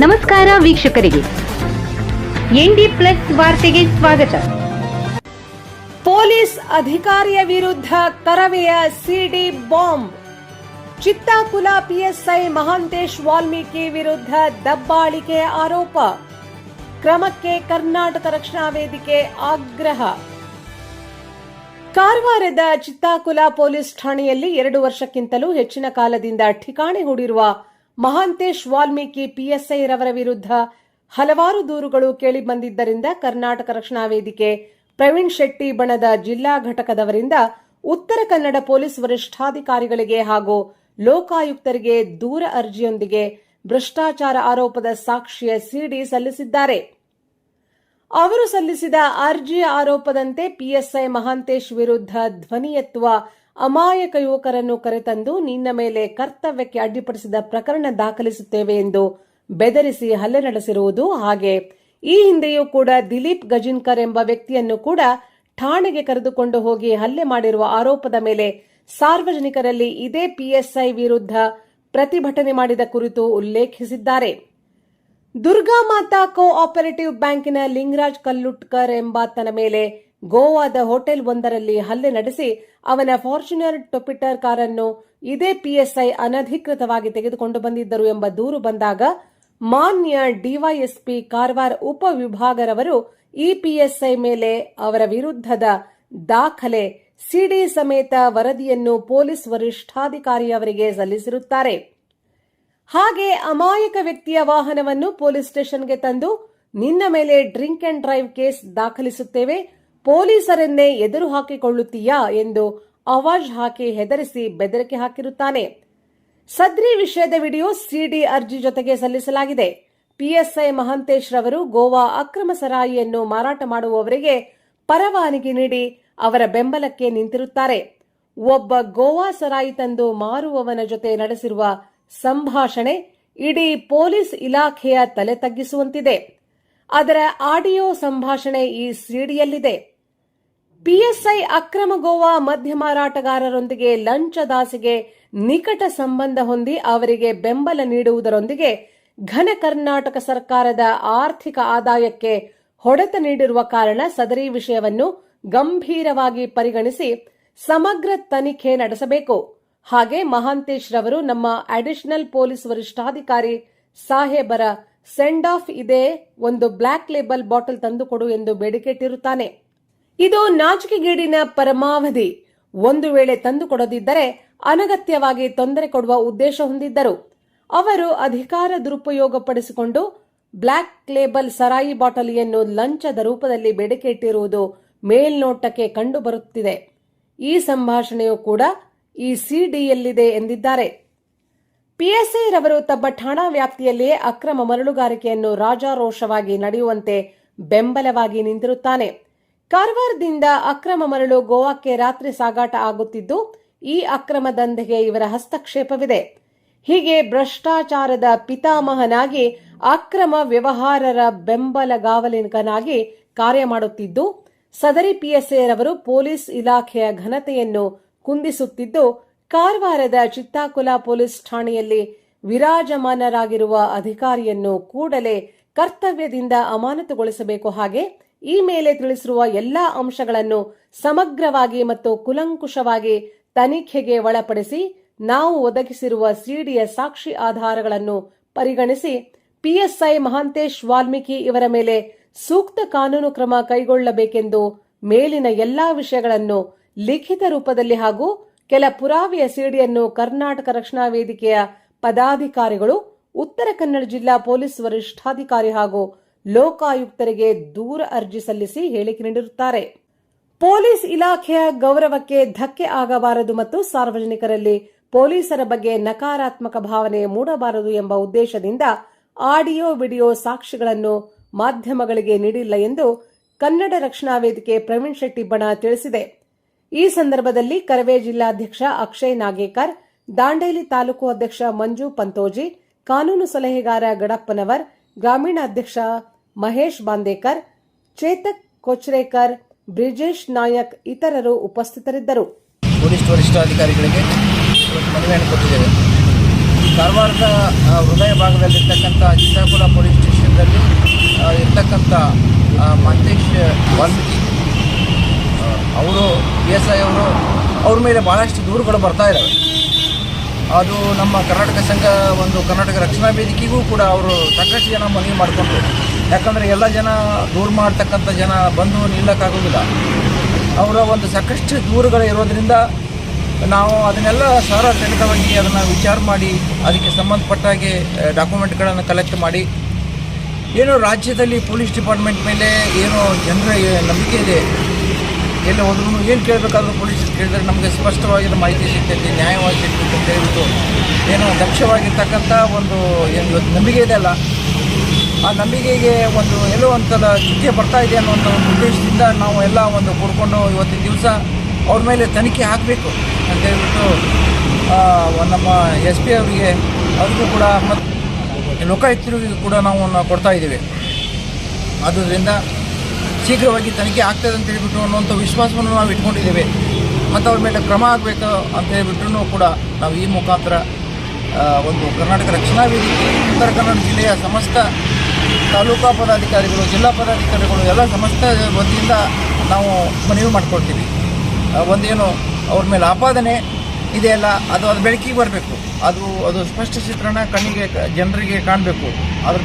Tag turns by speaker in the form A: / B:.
A: ನಮಸ್ಕಾರ ವೀಕ್ಷಕರಿಗೆ. ND plus ವಾರ್ತೆಗೆ ಸ್ವಾಗತ.
B: ಪೊಲೀಸ್ ಅಧಿಕಾರಿಯ ವಿರುದ್ಧ ಕರವೆಯ CD bomb. Chittakula PSI Mahantesh Valmiki ವಿರುದ್ಧ ದಬ್ಬಾಳಿಕೆ ಆರೋಪ. ಕ್ರಮಕ್ಕೆ ಕರ್ನಾಟಕ ರಕ್ಷಣಾ ವೇದಿಕೆ ಆಗ್ರಹ. ಕಾರವಾರದ ಚಿತ್ತಾಕುಲ ಪೊಲೀಸ್ ಠಾಣೆಯಲ್ಲಿ ಎರಡು ವರ್ಷಕ್ಕಿಂತಲೂ ಹೆಚ್ಚಿನ ಕಾಲದಿಂದ ಠಿಕಾಣೆ ಹೂಡಿರುವ ಮಹಾಂತೇಶ್ ವಾಲ್ಮೀಕಿ ಪಿಎಸ್ಐ ರವರ ವಿರುದ್ಧ ಹಲವಾರು ದೂರುಗಳು ಕೇಳಿಬಂದಿದ್ದರಿಂದ ಕರ್ನಾಟಕ ರಕ್ಷಣಾ ವೇದಿಕೆ ಪ್ರವೀಣ್ ಶೆಟ್ಟಿ ಬಣದ ಜಿಲ್ಲಾ ಘಟಕದವರಿಂದ ಉತ್ತರ ಕನ್ನಡ ಪೊಲೀಸ್ ವರಿಷ್ಠಾಧಿಕಾರಿಗಳಿಗೆ ಹಾಗೂ ಲೋಕಾಯುಕ್ತರಿಗೆ ದೂರ ಅರ್ಜಿಯೊಂದಿಗೆ ಭ್ರಷ್ಟಾಚಾರ ಆರೋಪದ ಸಾಕ್ಷಿಯ ಸಿಡಿ ಸಲ್ಲಿಸಿದ್ದಾರೆ. ಅವರು ಸಲ್ಲಿಸಿದ ಅರ್ಜಿಯ ಆರೋಪದಂತೆ ಪಿಎಸ್ಐ ಮಹಾಂತೇಶ್ ವಿರುದ್ಧ ಧ್ವನಿ ಎತ್ತುವ ಅಮಾಯಕ ಯುವಕರನ್ನು ಕರೆತಂದು ನಿನ್ನ ಮೇಲೆ ಕರ್ತವ್ಯಕ್ಕೆ ಅಡ್ಡಿಪಡಿಸಿದ ಪ್ರಕರಣ ದಾಖಲಿಸುತ್ತೇವೆ ಎಂದು ಬೆದರಿಸಿ ಹಲ್ಲೆ ನಡೆಸಿರುವುದು ಹಾಗೆ. ಈ ಹಿಂದೆಯೂ ಕೂಡ ದಿಲೀಪ್ ಗಜಿನ್ಕರ್ ಎಂಬ ವ್ಯಕ್ತಿಯನ್ನು ಕೂಡ ಠಾಣೆಗೆ ಕರೆದುಕೊಂಡು ಹೋಗಿ ಹಲ್ಲೆ ಮಾಡಿರುವ ಆರೋಪದ ಮೇಲೆ ಸಾರ್ವಜನಿಕರಲ್ಲಿ ಇದೇ ಪಿಎಸ್ಐ ವಿರುದ್ಧ ಪ್ರತಿಭಟನೆ ಮಾಡಿದ ಕುರಿತು ಉಲ್ಲೇಖಿಸಿದ್ದಾರೆ. ದುರ್ಗಾ ಮಾತಾ ಕೋ ಆಪರೇಟಿವ್ ಬ್ಯಾಂಕಿನ ಲಿಂಗರಾಜ್ ಕಲ್ಲುಟ್ಕರ್ ಎಂಬಾತನ ಮೇಲೆ ಗೋವಾದ ಹೋಟೆಲ್ ಒಂದರಲ್ಲಿ ಹಲ್ಲೆ ನಡೆಸಿ ಅವನ ಫಾರ್ಚುನರ್ ಟೊಪಿಟರ್ ಕಾರನ್ನು ಇದೇ ಪಿಎಸ್ಐ ಅನಧಿಕೃತವಾಗಿ ತೆಗೆದುಕೊಂಡು ಬಂದಿದ್ದರು ಎಂಬ ದೂರು ಬಂದಾಗ ಮಾನ್ಯ ಡಿವೈಎಸ್ಪಿ ಕಾರವಾರ ಉಪವಿಭಾಗರವರು ಈ ಪಿಎಸ್ಐ ಮೇಲೆ ಅವರ ವಿರುದ್ಧದ ದಾಖಲೆ, ಸಿಡಿ ಸಮೇತ ವರದಿಯನ್ನು ಪೊಲೀಸ್ ವರಿಷ್ಠಾಧಿಕಾರಿಯವರಿಗೆ ಸಲ್ಲಿಸಿರುತ್ತಾರೆ. ಹಾಗೆ ಅಮಾಯಕ ವ್ಯಕ್ತಿಯ ವಾಹನವನ್ನು ಪೊಲೀಸ್ ಸ್ಟೇಷನ್ಗೆ ತಂದು ನಿನ್ನ ಮೇಲೆ ಡ್ರಿಂಕ್ ಅಂಡ್ ಡ್ರೈವ್ ಕೇಸ್ ದಾಖಲಿಸುತ್ತೇವೆ. ಪೊಲೀಸರನ್ನೇ ಎದುರು ಹಾಕಿಕೊಳ್ಳುತ್ತೀಯಾ ಎಂದು ಅವಾಜ್ ಹಾಕಿ ಹೆದರಿಸಿ ಬೆದರಿಕೆ ಹಾಕಿರುತ್ತಾನೆ. ಸದ್ರಿ ವಿಷಯದ ವಿಡಿಯೋ ಸಿಡಿ ಅರ್ಜಿ ಜೊತೆಗೆ ಸಲ್ಲಿಸಲಾಗಿದೆ. ಪಿಎಸ್ಐ ಮಹಂತೇಶ್ ರವರು ಗೋವಾ ಅಕ್ರಮ ಸರಾಯಿಯನ್ನು ಮಾರಾಟ ಮಾಡುವವರಿಗೆ ಪರವಾನಗಿ ನೀಡಿ ಅವರ ಬೆಂಬಲಕ್ಕೆ ನಿಂತಿರುತ್ತಾರೆ. ಒಬ್ಬ ಗೋವಾ ಸರಾಯಿ ತಂದು ಮಾರುವವನ ಜೊತೆ ನಡೆಸಿರುವ ಸಂಭಾಷಣೆ ಇಡೀ ಪೊಲೀಸ್ ಇಲಾಖೆಯ ತಲೆ ತಗ್ಗಿಸುವಂತಿದೆ. ಅದರ ಆಡಿಯೋ ಸಂಭಾಷಣೆ ಈ ಸಿಡಿಯಲ್ಲಿದೆ. ಪಿಎಸ್ಐ ಅಕ್ರಮ ಗೋವಾ ಮದ್ಯ ಮಾರಾಟಗಾರರೊಂದಿಗೆ ಲಂಚ ದಾಸಿಗೆ ನಿಕಟ ಸಂಬಂಧ ಹೊಂದಿ ಅವರಿಗೆ ಬೆಂಬಲ ನೀಡುವುದರೊಂದಿಗೆ ಘನ ಕರ್ನಾಟಕ ಸರ್ಕಾರದ ಆರ್ಥಿಕ ಆದಾಯಕ್ಕೆ ಹೊಡೆತ ನೀಡಿರುವ ಕಾರಣ ಸದರಿ ವಿಷಯವನ್ನು ಗಂಭೀರವಾಗಿ ಪರಿಗಣಿಸಿ ಸಮಗ್ರ ತನಿಖೆ ನಡೆಸಬೇಕು. ಹಾಗೆ ಮಹಾಂತೇಶ್ ರವರು ನಮ್ಮ ಅಡಿಷನಲ್ ಪೊಲೀಸ್ ವರಿಷ್ಠಾಧಿಕಾರಿ ಸಾಹೇಬರ ಸೆಂಡ್ ಆಫ್ ಇದೆ ಒಂದು ಬ್ಲಾಕ್ ಲೇಬಲ್ ಬಾಟಲ್ ತಂದುಕೊಡು ಎಂದು ಬೇಡಿಕೆ ಇಟ್ಟಿರುತ್ತಾನೆ ಇದು ನಾಚಿಕೆಗೇಡಿನ ಪರಮಾವಧಿ. ಒಂದು ವೇಳೆ ತಂದುಕೊಡದಿದ್ದರೆ ಅನಗತ್ಯವಾಗಿ ತೊಂದರೆ ಕೊಡುವ ಉದ್ದೇಶ ಹೊಂದಿದ್ದರು. ಅವರು ಅಧಿಕಾರ ದುರುಪಯೋಗಪಡಿಸಿಕೊಂಡು ಬ್ಲಾಕ್ ಲೇಬಲ್ ಸರಾಯಿ ಬಾಟಲಿಯನ್ನು ಲಂಚದ ರೂಪದಲ್ಲಿ ಬೇಡಿಕೆ ಇಟ್ಟಿರುವುದು ಮೇಲ್ನೋಟಕ್ಕೆ ಕಂಡುಬರುತ್ತಿದೆ. ಈ ಸಂಭಾಷಣೆಯು ಕೂಡ ಈ ಸಿಡಿಯಲ್ಲಿದೆ ಎಂದಿದ್ದಾರೆ. ಪಿಎಸ್ಐ ರವರು ತಮ್ಮ ಠಾಣಾ ವ್ಯಾಪ್ತಿಯಲ್ಲಿಯೇ ಅಕ್ರಮ ಮರಳುಗಾರಿಕೆಯನ್ನು ರಾಜಾರೋಷವಾಗಿ ನಡೆಯುವಂತೆ ಬೆಂಬಲವಾಗಿ ನಿಂತಿರುತ್ತಾನೆ. ಕಾರವಾರದಿಂದ ಅಕ್ರಮ ಮರಳು ಗೋವಾಕ್ಕೆ ರಾತ್ರಿ ಸಾಗಾಟ ಆಗುತ್ತಿದ್ದು, ಈ ಅಕ್ರಮ ದಂಧೆಗೆ ಇವರ ಹಸ್ತಕ್ಷೇಪವಿದೆ. ಹೀಗೆ ಭ್ರಷ್ಟಾಚಾರದ ಪಿತಾಮಹನಾಗಿ, ಅಕ್ರಮ ವ್ಯವಹಾರರ ಬೆಂಬಲಗಾವಲಿಗನಾಗಿ ಕಾರ್ಯ ಮಾಡುತ್ತಿದ್ದು, ಸದರಿ ಪಿಎಸ್ಎ ರವರು ಪೊಲೀಸ್ ಇಲಾಖೆಯ ಘನತೆಯನ್ನು ಕುಂದಿಸುತ್ತಿದ್ದು, ಕಾರವಾರದ ಚಿತ್ತಾಕುಲ ಪೊಲೀಸ್ ಠಾಣೆಯಲ್ಲಿ ವಿರಾಜಮಾನರಾಗಿರುವ ಅಧಿಕಾರಿಯನ್ನು ಕೂಡಲೇ ಕರ್ತವ್ಯದಿಂದ ಅಮಾನತುಗೊಳಿಸಬೇಕು ಹಾಗೆ ಈ ಮೇಲೆ ತಿಳಿಸಿರುವ ಎಲ್ಲಾ ಅಂಶಗಳನ್ನು ಸಮಗ್ರವಾಗಿ ಮತ್ತು ಕುಲಂಕುಷವಾಗಿ ತನಿಖೆಗೆ ಒಳಪಡಿಸಿ ನಾವು ಒದಗಿಸಿರುವ ಸಿಡಿಯ ಸಾಕ್ಷಿ ಆಧಾರಗಳನ್ನು ಪರಿಗಣಿಸಿ ಪಿಎಸ್ಐ ಮಹಾಂತೇಶ್ ವಾಲ್ಮೀಕಿ ಇವರ ಮೇಲೆ ಸೂಕ್ತ ಕಾನೂನು ಕ್ರಮ ಕೈಗೊಳ್ಳಬೇಕೆಂದು ಮೇಲಿನ ಎಲ್ಲಾ ವಿಷಯಗಳನ್ನು ಲಿಖಿತ ರೂಪದಲ್ಲಿ ಹಾಗೂ ಕೆಲ ಪುರಾವೆಯ ಸಿಡಿಯನ್ನು ಕರ್ನಾಟಕ ರಕ್ಷಣಾ ವೇದಿಕೆಯ ಪದಾಧಿಕಾರಿಗಳು, ಉತ್ತರ ಕನ್ನಡ ಜಿಲ್ಲಾ ಪೊಲೀಸ್ ವರಿಷ್ಠಾಧಿಕಾರಿ ಹಾಗೂ ಲೋಕಾಯುಕ್ತರಿಗೆ ದೂರ ಅರ್ಜಿ ಸಲ್ಲಿಸಿ ಹೇಳಿಕೆ ನೀಡಿರುತ್ತಾರೆ. ಪೊಲೀಸ್ ಇಲಾಖೆಯ ಗೌರವಕ್ಕೆ ಧಕ್ಕೆ ಆಗಬಾರದು ಮತ್ತು ಸಾರ್ವಜನಿಕರಲ್ಲಿ ಪೊಲೀಸರ ಬಗ್ಗೆ ನಕಾರಾತ್ಮಕ ಭಾವನೆ ಮೂಡಬಾರದು ಎಂಬ ಉದ್ದೇಶದಿಂದ ಆಡಿಯೋ, ವಿಡಿಯೋ ಸಾಕ್ಷಿಗಳನ್ನು ಮಾಧ್ಯಮಗಳಿಗೆ ನೀಡಿಲ್ಲ ಎಂದು ಕನ್ನಡ ರಕ್ಷಣಾ ವೇದಿಕೆ ಪ್ರವೀಣ್ ಶೆಟ್ಟಿ ಬಣ ತಿಳಿಸಿದೆ. ಈ ಸಂದರ್ಭದಲ್ಲಿ ಕರವೇ ಜಿಲ್ಲಾಧ್ಯಕ್ಷ ಅಕ್ಷಯ್ ನಾಗೇಕರ್, ದಾಂಡೇಲಿ ತಾಲೂಕು ಅಧ್ಯಕ್ಷ ಮಂಜು ಪಂತೋಜಿ, ಕಾನೂನು ಸಲಹೆಗಾರ ಗಡಪ್ಪನವರ್ ಗ್ರಾಮೀಣ ಅಧ್ಯಕ್ಷ ಮಹೇಶ್ ಬಾಂದೇಕರ್, ಚೇತಕ್ ಕೊಚ್ರೇಕರ್, ಬ್ರಿಜೇಶ್ ನಾಯಕ್ ಇತರರು ಉಪಸ್ಥಿತರಿದ್ದರು.
C: ಪೊಲೀಸ್ ವರಿಷ್ಠಾಧಿಕಾರಿಗಳಿಗೆ ಮನವಿಯನ್ನು ಕೊಟ್ಟಿದ್ದೇವೆ. ಕಾರವಾರದ ಹೃದಯ ಭಾಗದಲ್ಲಿರ್ತಕ್ಕಂಥ ಚಿತ್ತಾಪುರ ಪೊಲೀಸ್ ಸ್ಟೇಷನ್ನಲ್ಲಿ ಇರ್ತಕ್ಕಂಥ ಮಹೇಶ್, ವಾಲ್ಮೀಕಿ ಅವರು ಬಿ ಎಸ್ ಐ ಅವರು, ಅವ್ರ ಮೇಲೆ ಭಾಳಷ್ಟು ದೂರುಗಳು ಬರ್ತಾ ಇದ್ದಾವೆ. ಅದು ನಮ್ಮ ಕರ್ನಾಟಕ ಸಂಘ, ಒಂದು ಕರ್ನಾಟಕ ರಕ್ಷಣಾ ವೇದಿಕೆಗೂ ಕೂಡ ಅವರು ಸಾಕಷ್ಟು ಜನ ಮನವಿ ಮಾಡಿಕೊಂಡ್ರು ಯಾಕಂದರೆ ಎಲ್ಲ ಜನ ದೂರ ಮಾಡ್ತಕ್ಕಂಥ ಜನ ಬಂದು ನಿಲ್ಲಕ್ಕಾಗೋದಿಲ್ಲ ಅವರ ಒಂದು ಸಾಕಷ್ಟು ದೂರುಗಳು ಇರೋದ್ರಿಂದ ನಾವು ಅದನ್ನೆಲ್ಲ ಸಾರ್ವಜನಿಕವಾಗಿ ಅದನ್ನು ವಿಚಾರ ಮಾಡಿ, ಅದಕ್ಕೆ ಸಂಬಂಧಪಟ್ಟ ಹಾಗೆ ಡಾಕ್ಯುಮೆಂಟ್ಗಳನ್ನು ಕಲೆಕ್ಟ್ ಮಾಡಿ. ಏನು ರಾಜ್ಯದಲ್ಲಿ ಪೊಲೀಸ್ ಡಿಪಾರ್ಟ್ಮೆಂಟ್ ಮೇಲೆ ಏನು ಜನರ ನಂಬಿಕೆ ಇದೆ. ಎಲ್ಲಿ ಹೋದ್ರೂ ಏನು ಕೇಳಬೇಕಾದ್ರೂ ಪೊಲೀಸ್ ಕೇಳಿದ್ರೆ ನಮಗೆ ಸ್ಪಷ್ಟವಾಗಿರೋ ಮಾಹಿತಿ ಸಿಗ್ತೈತಿ, ನ್ಯಾಯವಾಗಿ ಸಿಗ್ತೈತೆ ಅಂತ ಹೇಳ್ಬಿಟ್ಟು ಏನು ದಕ್ಷವಾಗಿರ್ತಕ್ಕಂಥ ಒಂದು, ಏನು ನಂಬಿಕೆ ಇದೆ ಅಲ್ಲ. ಆ ನಂಬಿಕೆಗೆ ಒಂದು ಎಲ್ಲೋ ಒಂಥರ ಚುಕ್ಕೆ ಬರ್ತಾ ಇದೆ ಅನ್ನೋ ಒಂದು ಉದ್ದೇಶದಿಂದ ನಾವು ಎಲ್ಲ ಒಂದು ಕೂಡ್ಕೊಂಡು ಇವತ್ತಿನ ದಿವಸ ಅವ್ರ ಮೇಲೆ ತನಿಖೆ ಹಾಕಬೇಕು ಅಂತ ಹೇಳ್ಬಿಟ್ಟು ನಮ್ಮ ಎಸ್ ಪಿ ಅವರಿಗೆ ಅವ್ರಿಗೂ ಕೂಡ ಮತ್ತು ಲೋಕಾಯುಕ್ತರಿಗೂ ಕೂಡ ನಾವು ನಾವು ಕೊಡ್ತಾ ಇದ್ದೀವಿ. ಆದ್ದರಿಂದ ಶೀಘ್ರವಾಗಿ ತನಿಖೆ ಆಗ್ತದೆ ಅಂತ ಹೇಳಿಬಿಟ್ಟು ಅನ್ನುವಂಥ ವಿಶ್ವಾಸವನ್ನು ನಾವು ಇಟ್ಕೊಂಡಿದ್ದೇವೆ. ಮತ್ತು ಅವ್ರ ಮೇಲೆ ಕ್ರಮ ಆಗಬೇಕು ಅಂತ ಹೇಳ್ಬಿಟ್ರು ಕೂಡ ನಾವು ಈ ಮುಖಾಂತರ ಒಂದು ಕರ್ನಾಟಕ ರಕ್ಷಣಾ ವೇದಿಕೆ, ಉತ್ತರ ಕನ್ನಡ ಜಿಲ್ಲೆಯ ಸಮಸ್ತ ತಾಲೂಕಾ ಪದಾಧಿಕಾರಿಗಳು, ಜಿಲ್ಲಾ ಪದಾಧಿಕಾರಿಗಳು ಎಲ್ಲ ಸಮಸ್ತ ವತಿಯಿಂದ ನಾವು ಮನವಿ ಮಾಡ್ಕೊಳ್ತೀವಿ. ಒಂದೇನು ಅವ್ರ ಮೇಲೆ ಆಪಾದನೆ ಇದೆಯಲ್ಲ ಅದು ಅದು ಬೆಳಕಿಗೆ ಬರಬೇಕು. ಅದು ಅದು ಸ್ಪಷ್ಟ ಚಿತ್ರಣ ಕಣ್ಣಿಗೆ ಜನರಿಗೆ ಕಾಣಬೇಕು. ಅದ್ರ